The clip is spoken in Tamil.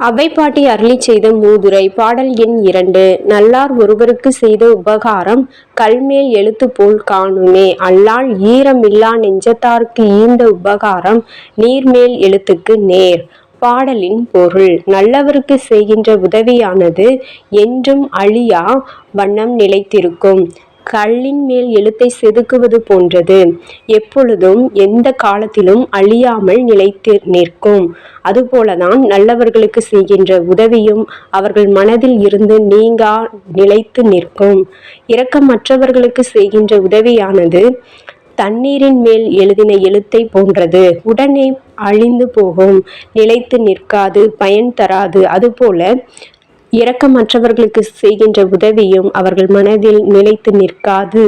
அவ்வைப்பாட்டி அருளி செய்த மூதுரை பாடல் எண் இரண்டு. நல்லார் ஒருவருக்கு செய்த உபகாரம் கல்மேல் எழுத்து போல் காணுமே. அல்லால் ஈரமில்லா நெஞ்சத்தார்க்கு ஈந்த உபகாரம் நீர்மேல் எழுத்துக்கு நேர். பாடலின் பொருள் நல்லவருக்கு செய்கின்ற உதவியானது என்றும் அழியா வண்ணம் நிலைத்திருக்கும். கல்லின் மேல் எழுத்தை செதுக்குவது போன்றது. எப்பொழுதும் எந்த காலத்திலும் அழியாமல் நிலைத்து நிற்கும். அதுபோலதான் நல்லவர்களுக்கு செய்கின்ற உதவியும் அவர்கள் மனதில் இருந்து நீங்கா நிலைத்து நிற்கும். இரக்கமற்றவர்களுக்கு செய்கின்ற உதவியானது தண்ணீரின் மேல் எழுதின எழுத்தை போன்றது. உடனே அழிந்து போகும். நிலைத்து நிற்காது பயன் தராது. அதுபோல இரக்கமற்றவர்களுக்கு செய்கின்ற உதவியும் அவர்கள் மனதில் நிலைத்து நிற்காது.